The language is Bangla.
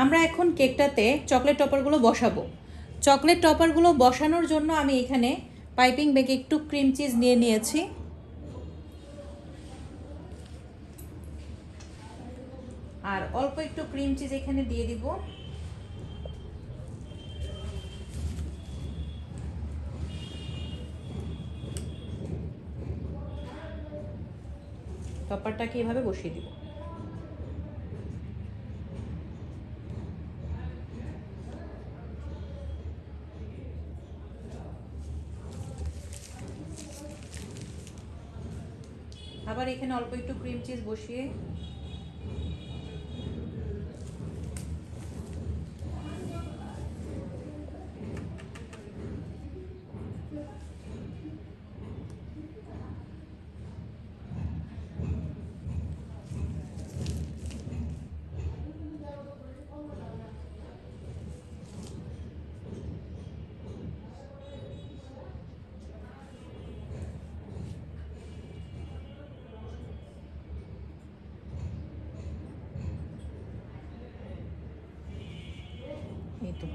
আমরা এখন কেকটাতে চকলেট টপারগুলো বসাবো। চকলেট টপারগুলো বসানোর জন্য আমি এখানে পাইপিং ব্যাগে একটু ক্রিম চিজ নিয়ে নিয়েছি। আর অল্প একটু ক্রিম চিজ এখানে দিয়ে দিব। টপারটাকে এভাবে বসিয়ে দিব। আবার এখানে অল্প একটু ক্রিম চিজ বসিয়ে itu